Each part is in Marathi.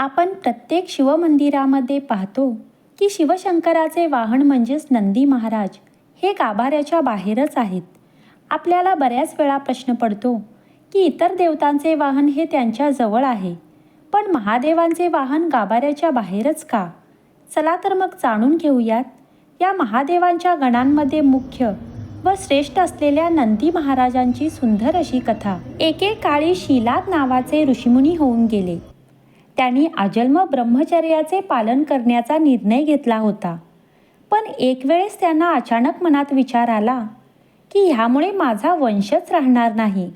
आपण प्रत्येक शिवमंदिरामध्ये पाहतो की शिवशंकराचे वाहन म्हणजेच नंदी महाराज हे गाभाऱ्याच्या बाहेरच आहेत. आपल्याला बऱ्याच वेळा प्रश्न पडतो की इतर देवतांचे वाहन हे त्यांच्या जवळ आहे पण महादेवांचे वाहन गाभाऱ्याच्या बाहेरच का? चला तर मग जाणून घेऊयात. या महादेवांच्या गणांमध्ये मुख्य व श्रेष्ठ असलेल्या नंदी महाराजांची सुंदर अशी कथा. एकेकाळी शिलाद नावाचे ऋषीमुनी होऊन गेले. त्यांनी अजन्म ब्रह्मचर्याचे पालन करण्याचा निर्णय घेतला होता. पण एक वेळेस त्यांना अचानक मनात विचार आला की ह्यामुळे माझा वंशच राहणार नाही.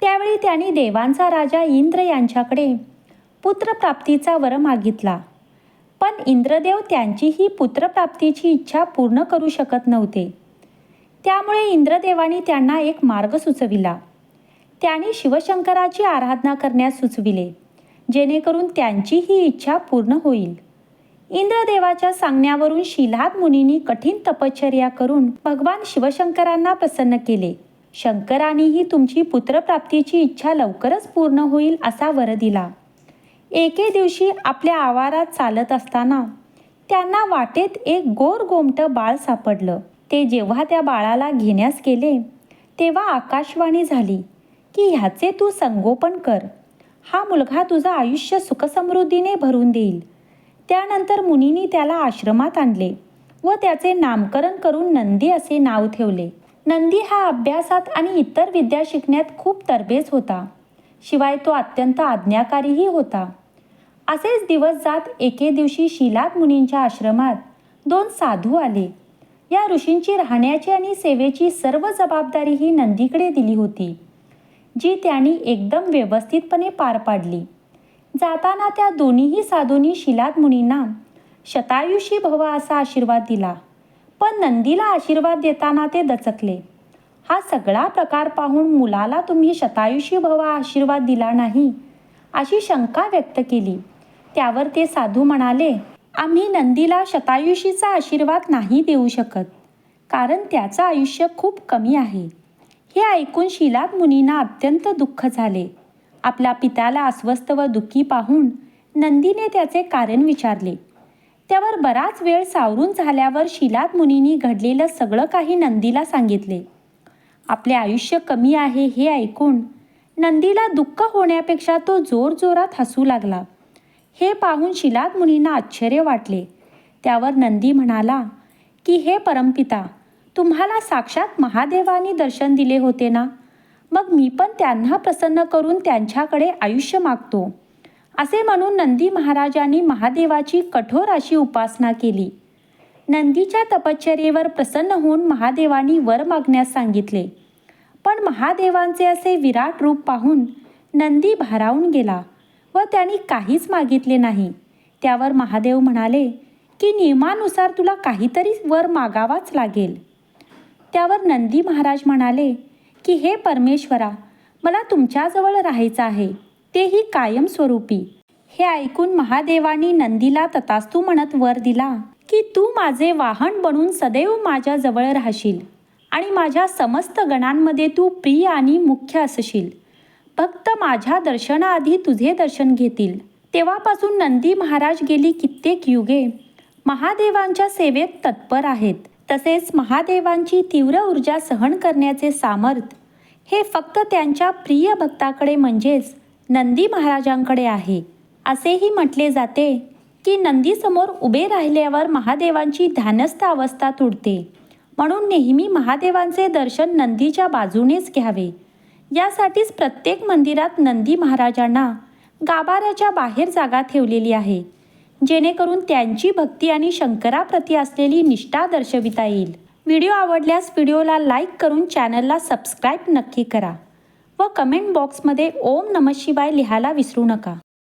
त्यावेळी त्यांनी देवांचा राजा इंद्र यांच्याकडे पुत्रप्राप्तीचा वर मागितला. पण इंद्रदेव त्यांची ही पुत्रप्राप्तीची इच्छा पूर्ण करू शकत नव्हते. त्यामुळे इंद्रदेवानी त्यांना एक मार्ग सुचविला. त्यांनी शिवशंकराची आराधना करण्यास सुचविले. जेणेकरून त्यांची ही इच्छा पूर्ण होईल. इंद्रदेवाच्या सांगण्यावरून शिलाद मुनींनी कठीण तपश्चर्या करून भगवान शिवशंकरांना प्रसन्न केले. शंकरांनीही तुमची पुत्रप्राप्तीची इच्छा लवकरच पूर्ण होईल असा वर दिला. एके दिवशी आपल्या आवारात चालत असताना त्यांना वाटेत एक गोर गोमटं बाळ सापडलं. ते जेव्हा त्या बाळाला घेण्यास गेले तेव्हा आकाशवाणी झाली की ह्याचे तू संगोपन कर. हा मुलगा तुझं आयुष्य सुखसमृद्धीने भरून देईल. त्यानंतर मुनींनी त्याला आश्रमात आणले व त्याचे नामकरण करून नंदी असे नाव ठेवले. नंदी हा अभ्यासात आणि इतर विद्या शिकण्यात खूप तरबेज होता. शिवाय तो अत्यंत आज्ञाकारीही होता. असेच दिवस जात एके दिवशी शिलाद मुनींच्या आश्रमात दोन साधू आले. या ऋषींची राहण्याची आणि सेवेची सर्व जबाबदारी ही नंदीकडे दिली होती. जी त्यांनी एकदम व्यवस्थितपणे पार पाडली. जाताना त्या दोन्हीही साधूंनी शिलाद मुनींना शतायुषी भव असा आशीर्वाद दिला. पण नंदीला आशीर्वाद देताना ते दचकले. हा सगळा प्रकार पाहून मुलाला तुम्ही शतायुषी भवा आशीर्वाद दिला नाही अशी शंका व्यक्त केली. त्यावर ते साधू म्हणाले आम्ही नंदीला शतायुषीचा आशीर्वाद नाही देऊ शकत कारण त्याचं आयुष्य खूप कमी आहे. हे ऐकून शिलाद मुनींना अत्यंत दुःख झाले. आपल्या पित्याला अस्वस्थ व दुःखी पाहून नंदीने त्याचे कारण विचारले. त्यावर बराच वेळ सावरून झाल्यावर शिलाद मुनींनी घडलेलं सगळं काही नंदीला सांगितले. आपले आयुष्य कमी आहे हे ऐकून नंदीला दुःख होण्यापेक्षा तो जोरजोरात हसू लागला. हे पाहून शिलाद मुनींना आश्चर्य वाटले. त्यावर नंदी म्हणाला की हे परमपिता तुम्हाला साक्षात महादेवानी दर्शन दिले होते ना? मग मी पण त्यांना प्रसन्न करून त्यांच्याकडे आयुष्य मागतो. असे म्हणून नंदी महाराजांनी महादेवाची कठोर अशी उपासना केली. नंदीच्या तपश्चर्येवर प्रसन्न होऊन महादेवानी वर मागण्यास सांगितले. पण महादेवांचे असे विराट रूप पाहून नंदी भारावून गेला व त्यांनी काहीच मागितले नाही. त्यावर महादेव म्हणाले की नियमानुसार तुला काहीतरी वर मागावाच लागेल. त्यावर नंदी महाराज म्हणाले की हे परमेश्वरा मला तुमच्याजवळ राहायचं आहे. तेही कायमस्वरूपी. हे ऐकून महादेवानी नंदीला ततास्तू म्हणत वर दिला की तू माझे वाहन बनून सदैव माझ्या जवळ राहशील आणि माझ्या समस्त गणांमध्ये तू प्रिय आणि मुख्य असशील. फक्त माझ्या दर्शनाआधी तुझे दर्शन घेतील. तेव्हापासून नंदी महाराज गेली कित्येक युगे महादेवांच्या सेवेत तत्पर आहेत. तसेच महादेवांची तीव्र ऊर्जा सहन करण्याचे सामर्थ्य हे फक्त त्यांच्या प्रिय भक्ताकडे म्हणजेच नंदी महाराजांकडे आहे. असेही म्हटले जाते की नंदीसमोर उभे राहिल्यावर महादेवांची ध्यानस्थ अवस्था तुडते म्हणून नेहमी महादेवांचे दर्शन नंदीच्या बाजूनेच घ्यावे. यासाठीच प्रत्येक मंदिरात नंदी महाराजांना गाभाऱ्याच्या बाहेर जागा ठेवलेली आहे. जेणेकरून त्यांची भक्ती आणि शंकराप्रती असलेली निष्ठा दर्शविता येईल. व्हिडिओ आवडल्यास व्हिडिओला लाईक करून चॅनलला सबस्क्राईब नक्की करा व कमेंट बॉक्समध्ये ओम नमः शिवाय लिहायला विसरू नका.